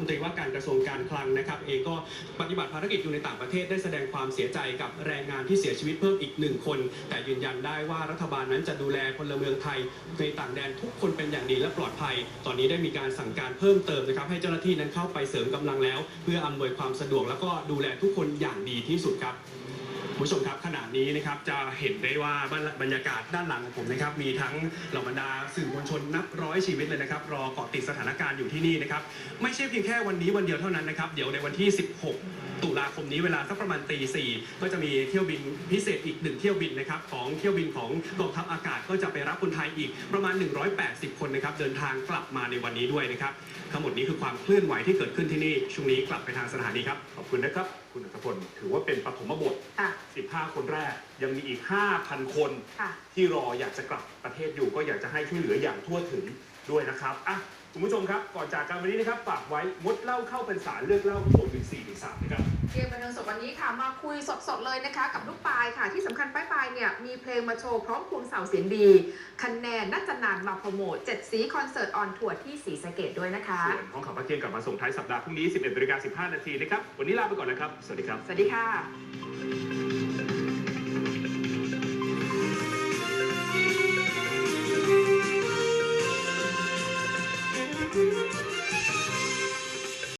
มนตรีว่าการกระทรวงการคลังนะครับ เองก็ปฏิบัติภารกิจอยู่ในต่างประเทศได้แสดงความเสียใจกับแรงงานที่เสียชีวิตเพิ่มอีกหนึ่งคน แต่ยืนยันได้ว่ารัฐบาลนั้นจะดูแลพลเมืองไทยในต่างแดนทุกคนเป็นอย่างดีและปลอดภัย ตอนนี้ได้มีการสั่งการเพิ่มเติมนะครับ ให้เจ้าหน้าที่นั้นเข้าไปเสริมกำลังแล้ว เพื่ออำนวยความสะดวกแล้วก็ดูแลทุกคนอย่างดีที่สุดครับ คุณผู้ชมครับขณะนี้นะครับจะเห็นได้ว่าบรรยากาศด้านหลังของผมนะครับ มีทั้งเหล่าบรรดาสื่อมวลชนนับร้อยชีวิตเลยนะครับรอเกาะติดสถานการณ์อยู่ที่นี่นะครับไม่ใช่เพียงแค่วันนี้วันเดียวเท่านั้นนะครับเดี๋ยวในวันที่ 16 ตุลาคมนี้เวลาสักประมาณตีสี่ก็จะมีเที่ยวบินพิเศษอีกหนึ่งเที่ยวบินนะครับของเที่ยวบินของกองทัพอากาศก็จะไปรับคนไทยอีกประมาณ 180 คนนะครับเดินทางกลับมาในวันนี้ด้วยนะครับ ทั้งหมดนี้คือความเคลื่อนไหวที่เกิดขึ้นที่นี่ ช่วงนี้กลับไปทางสถานีครับ ขอบคุณนะครับ คุณอัตพล ถือว่าเป็นปฐมบท ค่ะ 15 คนแรก ยังมีอีก 5,000 คน ค่ะ ที่รออยากจะกลับประเทศอยู่ก็อยากจะให้ช่วยเหลืออย่างทั่วถึงด้วยนะครับอะคุณผู้ชมครับ ก่อนจากกันวันนี้นะครับ ฝากไว้งดเหล่าเข้าเป็นสารเลือกเหล่าโควิด4 3นะครับเกมบันเทิ งสดวันนี้ค่ะมาคุยสดๆเลยนะคะกับลูกปลายค่ะ ที่สำคัญป้ายปลายเนี่ยมีเพลงมาโชว์พร้อมวงเสาวเสียงดีคะแนนน่าจะนานมาโปรโมทเจ็ดสีคอนเสิร์ตออนทัวร์ที่สีสะเกดด้วยนะคะส่วนห้องข่าวพักเที่ยงกลับมาส่งท้ายสัปดาห์พรุ่งนี้ 11นาฬิกา15 นาทีนะครับวันนี้ลาไปก่อนนะครับ สวัสดีครับ สวัสดีค่ะ